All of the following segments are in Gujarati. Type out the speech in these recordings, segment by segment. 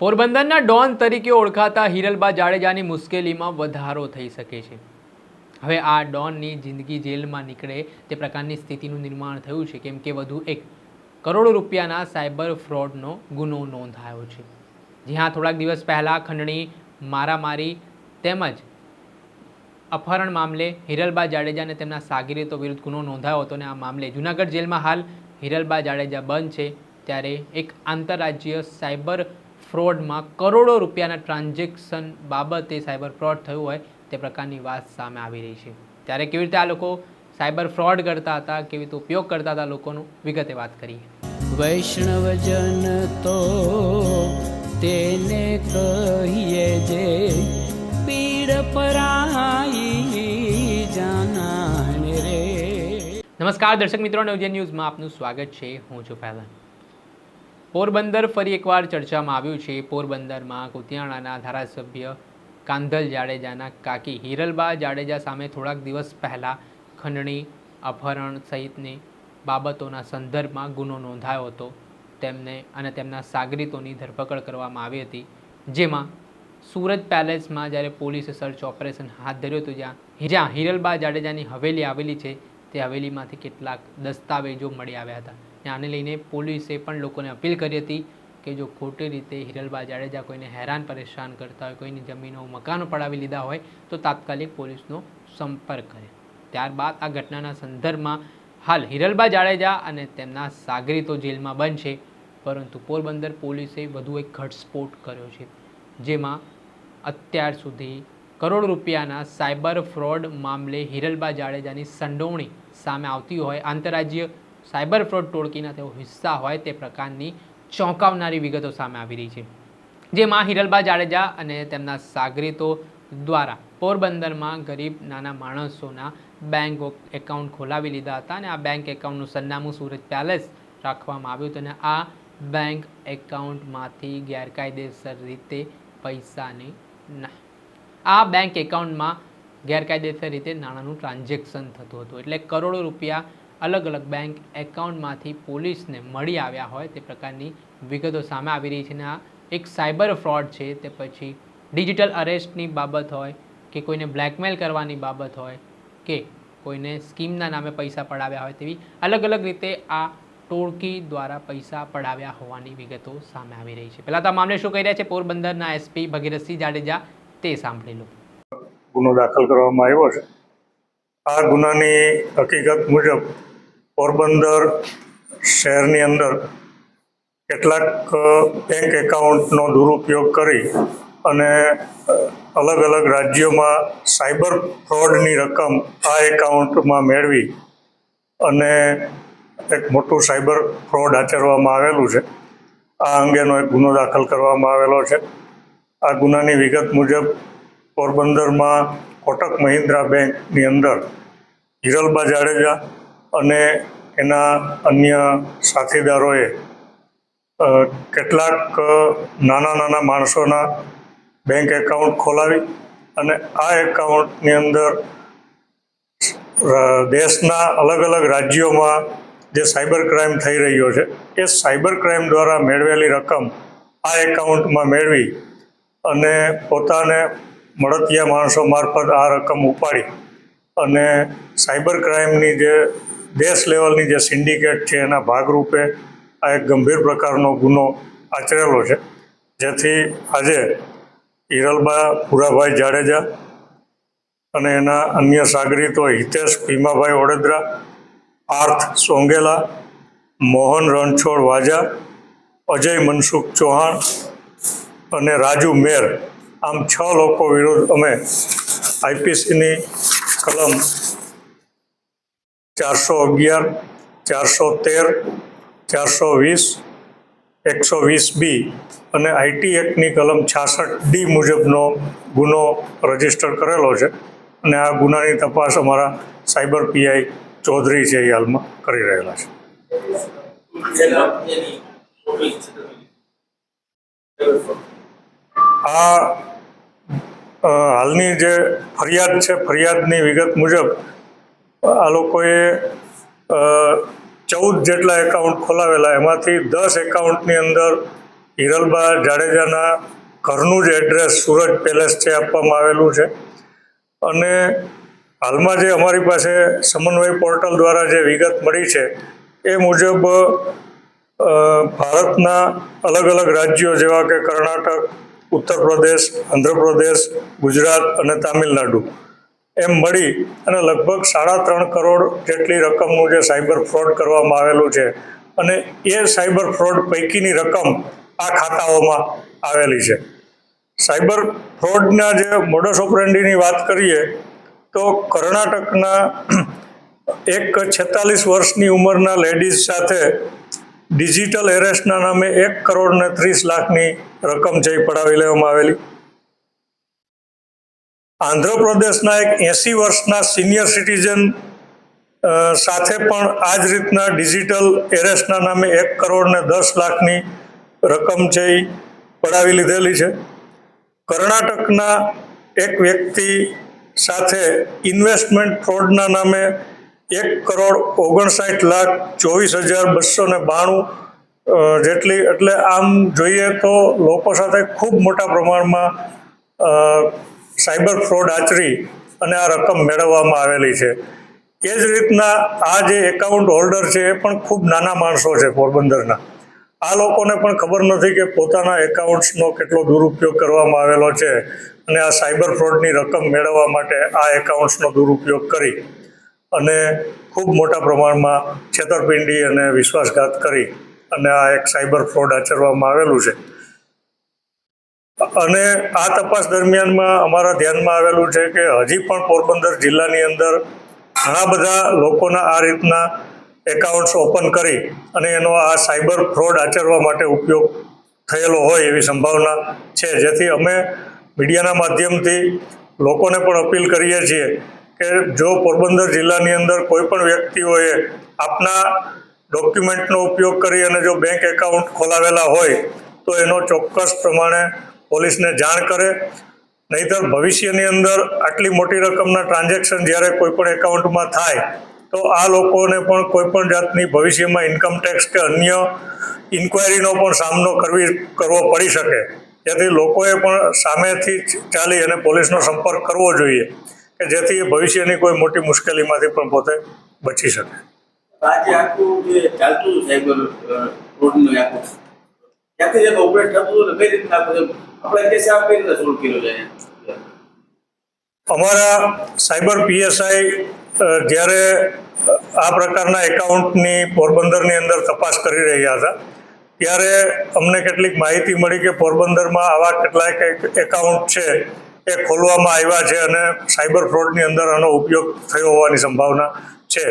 પોરબંદરના ડોન તરીકે ઓળખાતા હિરલબા જાડેજાની મુશ્કેલીમાં વધારો થઈ શકે છે. હવે આ ડોનની જિંદગી જેલમાં નીકળે તે પ્રકારની સ્થિતિનું નિર્માણ થયું છે, કેમ કે વધુ એક કરોડો રૂપિયાના સાયબર ફ્રોડનો ગુનો નોંધાયો છે. જ્યાં થોડાક દિવસ પહેલાં ખંડણી, મારામારી તેમજ અપહરણ મામલે હિરલબા જાડેજા અને તેમના સાગરીતો વિરુદ્ધ ગુનો નોંધાયો હતો અને આ મામલે જૂનાગઢ જેલમાં હાલ હિરલબા જાડેજા બંધ છે, ત્યારે એક આંતરરાજ્ય સાયબર ફ્રોડમાં કરોડો રૂપિયાના ટ્રાન્ઝેક્શન બાબતે સાયબર ફ્રોડ થયું હોય તે પ્રકારની વાત સામે આવી રહી છે. ત્યારે કેવી રીતે આ લોકો સાયબર ફ્રોડ કરતા હતા કેવી રીતે ઉપયોગ કરતા હતા લોકોનું વિગતે વાત કરીએ. વૈષ્ણવજન તો તેને કહીએ જે પીડ પરાઈ જાનાને રે. નમસ્કાર દર્શક મિત્રો નવજન ન્યૂઝમાં આપનું સ્વાગત છે. હું છું પહેલાં પોરબંદર ફરી એકવાર ચર્ચામાં આવ્યું છે. પોરબંદરમાં કુતિયાણાના ધારાસભ્ય કાંધલ જાડેજાના કાકી હિરલબા જાડેજા સામે થોડાક દિવસ પહેલાં ખંડણી અપહરણ સહિતની બાબતોના સંદર્ભમાં ગુનો નોંધાયો હતો. તેમને અને તેમના સાગરીતોની ધરપકડ કરવામાં આવી હતી. જેમાં સુરત પેલેસમાં જ્યારે પોલીસે સર્ચ ઓપરેશન હાથ ધર્યું હતું, જ્યાં જ્યાં હિરલબા જાડેજાની હવેલી આવેલી છે, તે હવેલીમાંથી કેટલાક દસ્તાવેજો મળી આવ્યા હતા. આને લઈને પોલીસે પણ લોકોને અપીલ કરી હતી કે જો ખોટી રીતે હિરલબા જાડેજા કોઈને હેરાન પરેશાન કરતા હોય, કોઈની જમીનો, મકાનો પડાવી લીધા હોય, તો તાત્કાલિક પોલીસનો સંપર્ક કરે. ત્યારબાદ આ ઘટનાના સંદર્ભમાં હાલ હિરલબા જાડેજા અને તેમના સાગરીતો જેલમાં બંધ છે પરંતુ પોરબંદર પોલીસે વધુ એક ઘટસ્ફોટ કર્યો છે, જેમાં અત્યાર સુધી કરોડ રૂપિયાના સાયબર ફ્રોડ મામલે હિરલબા જાડેજાની સંડોવણી સામે આવતી હોય આંતરરાજ્ય સાયબર ફ્રોડ ટોળકીના તેઓ હિસ્સા હોય તે પ્રકારની ચોંકાવનારી વિગતો સામે આવી રહી છે. જેમાં હિરલબા જાડેજા અને તેમના સાગરીતો દ્વારા પોરબંદરમાં ગરીબ નાના માણસોના બેંક એકાઉન્ટ ખોલાવી લીધા હતા અને આ બેંક એકાઉન્ટનું સરનામું સુરત પેલેસ રાખવામાં આવ્યું હતું અને આ બેંક એકાઉન્ટમાંથી ગેરકાયદેસર રીતે પૈસાની ના આ બેંક એકાઉન્ટમાં ગેરકાયદેસર રીતે નાણાંનું ટ્રાન્ઝેક્શન થતું હતું. એટલે કરોડો રૂપિયા અલગ અલગ બેંક એકાઉન્ટમાંથી પોલીસને મળી આવ્યા હોય તે પ્રકારની વિગતો સામે આવી રહી છે અને આ એક સાયબર ફ્રોડ છે તે પછી ડિજિટલ અરેસ્ટની બાબત હોય કે કોઈને બ્લેકમેલ કરવાની બાબત હોય કે કોઈને સ્કીમના નામે પૈસા પડાવ્યા હોય તેવી અલગ અલગ રીતે આ ટોળકી દ્વારા પૈસા પડાવ્યા હોવાની વિગતો સામે આવી રહી છે. પહેલાં તો આ મામલે શું કહી રહ્યા છે? પોરબંદરના એસપી ભગીરથસિંહ જાડેજા, તે સાંભળી લો. ગુનો દાખલ કરવામાં આવ્યો છે. આ ગુનાની હકીકત મુજબ પોરબંદર શહેરની અંદર કેટલાક બેંક એકાઉન્ટનો દુરુપયોગ કરી અને અલગ અલગ રાજ્યોમાં સાયબર ફ્રોડની રકમ આ એકાઉન્ટમાં મેળવી અને એક મોટું સાયબર ફ્રોડ આચરવામાં આવેલું છે. આ અંગેનો એક ગુનો દાખલ કરવામાં આવેલો છે. આ ગુનાની વિગત મુજબ પોરબંદરમાં કોટક મહિન્દ્રા બેંકની અંદર હિરલબા જાડેજા અને એના અન્ય સાથીદારોએ કેટલાક નાના નાના માણસોના બેંક એકાઉન્ટ ખોલાવી અને આ એકાઉન્ટની અંદર દેશના અલગ અલગ રાજ્યોમાં જે સાયબર ક્રાઇમ થઈ રહ્યો છે, એ સાયબર ક્રાઇમ દ્વારા મેળવેલી રકમ આ એકાઉન્ટમાં મેળવી અને પોતાને મળતિયા માણસો મારફત આ રકમ ઉપાડી અને સાયબર ક્રાઇમની જે દેશ લેવલની જે સિન્ડિકેટ છે એના ભાગરૂપે આ એક ગંભીર પ્રકારનો ગુનો આચરેલો છે. જેથી આજે હિરલબા પુરાભાઈ જાડેજા અને એના અન્ય સાગરીતો હિતેશ, ભીમાભાઈ ઓડેદરા પાર્થ સોંગેલા, મોહન રણછોડ વાજા, અજય મનસુખ ચૌહાણ અને રાજુ મેર આમ છ લોકો વિરુદ્ધ અમે આઈપીસીની કલમ ચારસો અગિયાર, ચારસો તેર, ચારસો વીસ, એકસો વીસ બી. અને આઈટી એક્ટની કલમ છાસઠ ડી મુજબનો ગુનો રજિસ્ટર કરેલો છે. અને આ ગુનાની તપાસ અમારા સાયબર પીઆઈ ચૌધરી છે એ હાલમાં કરી રહેલા છે. આ હાલની જે ફરિયાદ છે, ફરિયાદની વિગત મુજબ આ લોકોએ ચૌદ જેટલા એકાઉન્ટ ખોલાવેલા. એમાંથી દસ એકાઉન્ટની અંદર હિરલબા જાડેજાના ઘરનું જ એડ્રેસ સુરજ પેલેસ છે આપવામાં આવેલું છે. અને હાલમાં જે અમારી પાસે સમન્વય પોર્ટલ દ્વારા જે વિગત મળી છે, એ મુજબ ભારતના અલગ અલગ રાજ્યો જેવા કે કર્ણાટક ઉત્તર પ્રદેશ આંધ્રપ્રદેશ, ગુજરાત અને તામિલનાડુ એમ મળી અને લગભગ સાડા ત્રણ કરોડ જેટલી રકમનું જે સાયબર ફ્રોડ કરવામાં આવેલું છે. અને એ સાયબર ફ્રોડ પૈકીની રકમ આ ખાતાઓમાં આવેલી છે. સાયબર ફ્રોડના જે મોડસ ઓપરેન્ડીની વાત કરીએ, તો કર્ણાટકના એક છેતાલીસ વર્ષની ઉંમરના લેડીઝ સાથે ડિજિટલ એરેસ્ટના નામે એક કરોડ ને ત્રીસ લાખની રકમ જઈ પડાવી લેવામાં આવેલી. આંધ્રપ્રદેશના એક એંસી વર્ષના સિનિયર સિટીઝન સાથે પણ આ જ રીતના ડિજિટલ એરેસ્ટના નામે એક કરોડ ને દસ લાખની રકમ છે એ પડાવી લીધેલી છે. કર્ણાટકના એક વ્યક્તિ સાથે ઇન્વેસ્ટમેન્ટ ફ્રોડના નામે એક કરોડ ઓગણસાઠ લાખ ચોવીસ હજાર બસો ને બાણું જેટલી, એટલે આમ જોઈએ તો લોકો સાથે ખૂબ મોટા પ્રમાણમાં સાયબર ફ્રોડ આચરી અને આ રકમ મેળવવામાં આવેલી છે. એ જ રીતના આ જે એકાઉન્ટ હોલ્ડર છે એ પણ ખૂબ નાના માણસો છે પોરબંદરના. આ લોકોને પણ ખબર નથી કે પોતાના એકાઉન્ટ્સનો કેટલો દુરુપયોગ કરવામાં આવેલો છે અને આ સાયબર ફ્રોડની રકમ મેળવવા માટે આ એકાઉન્ટ્સનો દુરુપયોગ કરી અને ખૂબ મોટા પ્રમાણમાં છેતરપિંડી અને વિશ્વાસઘાત કરી અને આ એક સાયબર ફ્રોડ આચરવામાં આવેલું છે. અને આ તપાસ દરમિયાનમાં અમારા ધ્યાનમાં આવેલું છે કે હજી પણ પોરબંદર જિલ્લાની અંદર ઘણા બધા લોકોના આ રીતના એકાઉન્ટ્સ ઓપન કરી અને એનો આ સાયબર ફ્રોડ આચરવા માટે ઉપયોગ થયેલો હોય એવી સંભાવના છે. જેથી અમે મીડિયાના માધ્યમથી લોકોને પણ અપીલ કરીએ છીએ કે જો પોરબંદર જિલ્લાની અંદર કોઈ પણ વ્યક્તિઓએ આપના ડોક્યુમેન્ટનો ઉપયોગ કરી અને જો બેંક એકાઉન્ટ ખોલાવેલા હોય તો એનો ચોક્કસ પ્રમાણે પોલીસને જાણ કરે, નહીતર ભવિષ્યની અંદર આટલી મોટી રકમના ટ્રાન્ઝેક્શન જ્યારે કોઈપણ એકાઉન્ટમાં થાય, તો આ લોકોને પણ કોઈ પણ જાતની ભવિષ્યમાં ઇન્કમ ટેક્સ કે અન્ય ઇન્ક્વાયરીનો પણ સામનો કરવી, કરવો પડી શકે. જેથી લોકોએ પણ સામેથી ચાલી અને પોલીસનો સંપર્ક કરવો જોઈએ, કે જેથી ભવિષ્યની કોઈ મોટી મુશ્કેલીમાંથી પણ પોતે બચી શકે. આજે આખું જે ચાલતું હતું સાયબર ફ્રોડનું આખું. ક્યાંથી જે ઓપરેટ થતું હતું કઈ રીતના આપણે કેસ આ રીતે સોલ્વ કર્યો છે અમારા સાયબર પીએસઆઈ જ્યારે આ પ્રકારના એકાઉન્ટની પોરબંદરની અંદર તપાસ કરી રહ્યા હતા, ત્યારે અમને કેટલીક માહિતી મળી કે પોરબંદરમાં આવા કેટલાક એકાઉન્ટ છે, એ ખોલવામાં આવ્યા છે અને સાયબર ફ્રોડની અંદર આનો ઉપયોગ થયો હોવાની સંભાવના છે.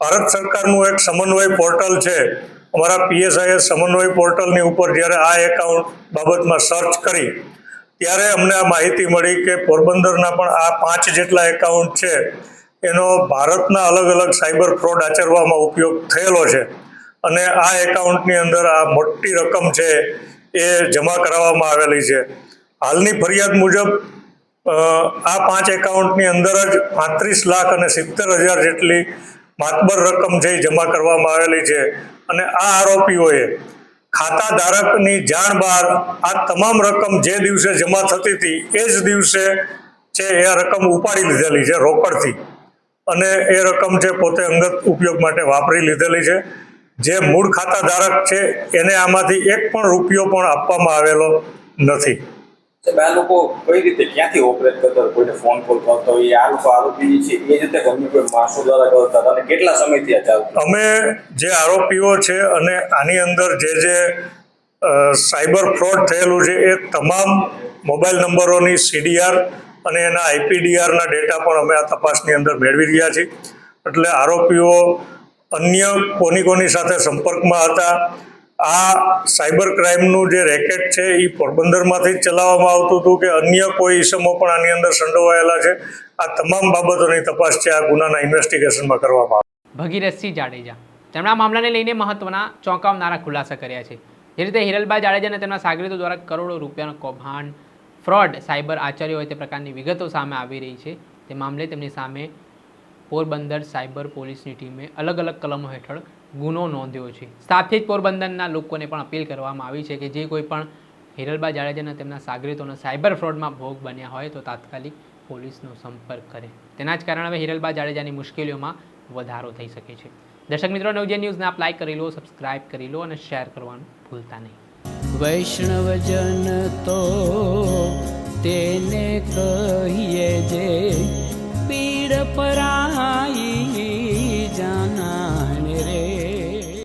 ભારત સરકારનું એક સમન્વય પોર્ટલ છે અમારા પીએસઆઈએ સમન્વય પોર્ટલની ઉપર જ્યારે આ એકાઉન્ટ બાબતમાં સર્ચ કરી, ત્યારે અમને આ માહિતી મળી કે પોરબંદરના પણ આ પાંચ જેટલા એકાઉન્ટ છે, એનો ભારતના અલગ અલગ સાયબર ફ્રોડ આચરવામાં ઉપયોગ થયેલો છે. અને આ એકાઉન્ટની અંદર આ મોટી રકમ છે એ જમા કરાવવામાં આવેલી છે. હાલની ફરિયાદ મુજબ આ પાંચ એકાઉન્ટની અંદર જ પાંત્રીસ લાખ અને સિત્તેર હજાર જેટલી માતબર રકમ છે જમા કરવામાં આવેલી છે. અને આ આરોપીઓએ ખાતા ધારકની જાણ બહાર આ તમામ રકમ જે દિવસે જમા થતી હતી, એ જ દિવસે છે એ રકમ ઉપાડી લીધેલી છે રોકડથી. અને એ રકમ છે પોતે અંગત ઉપયોગ માટે વાપરી લીધેલી છે. જે મૂળ ખાતા ધારક છે, એને આમાંથી એક પણ રૂપિયો પણ આપવામાં આવેલો નથી. આ લોકો કઈ રીતે ક્યાંથી ઓપરેટ કરતા હોય? કોઈને ફોન કોલ કરતા હોય, આ લોકો આરોપી છે, એ રીતે ગમે કોઈ માણસો દ્વારા કરતા હતા. અને કેટલા સમયથી આ ચાલતું અમે જે આરોપીઓ છે અને આની અંદર જે જે સાયબર ફ્રોડ થયેલું છે, એ તમામ મોબાઈલ નંબરોની સીડીઆર અને એના આઈપીડીઆરના ડેટા પણ અમે આ તપાસની અંદર મેળવી રહ્યા છીએ. એટલે આરોપીઓ અન્ય કોની કોની સાથે સંપર્કમાં હતા આ સાયબર ક્રાઇમનું જે રેકેટ છે એ પોરબંદરમાંથી જ ચલાવવામાં આવતું હતું કે અન્ય કોઈ ઇસમો પણ આની અંદર સંડોવાયેલા છે. આ તમામ બાબતોની તપાસ છે આ ગુનાના ઇન્વેસ્ટિગેશનમાં કરવામાં આવે. ભગીરથસિંહ જાડેજા. તેમના મામલાને લઈને મહત્વના ચોંકાવનારા ખુલાસા કર્યા છે. જે રીતે હિરલભાઈ જાડેજા અને તેમના સાગરીતો દ્વારા કરોડો રૂપિયાનું કૌભાંડ, ફ્રોડ, સાયબર આચાર્ય હોય તે પ્રકારની વિગતો સામે આવી રહી છે. તે મામલે તેમની સામે પોરબંદર સાયબર પોલીસની ટીમે અલગ અલગ કલમો હેઠળ ગુનો નોંધ્યો છે. સાથે જ પોરબંદરના લોકોને પણ અપીલ કરવામાં આવી છે કે જે કોઈ પણ હિરલબા જાડેજાના તેમના સાગરીતોનો સાયબર ફ્રોડમાં ભોગ બન્યા હોય તો તાત્કાલિક પોલીસનો સંપર્ક કરે. તેના જ કારણે હવે હિરલબા જાડેજાની મુશ્કેલીઓમાં વધારો થઈ શકે છે. દર્શક મિત્રો, નવજે ન્યૂઝને આપ લાઇક કરી લો, સબસ્ક્રાઇબ કરી લો અને શેર કરવાનું ભૂલતા નહીં. વૈષ્ણવજન તો તેને કહીએ જે પીડ પરાઈ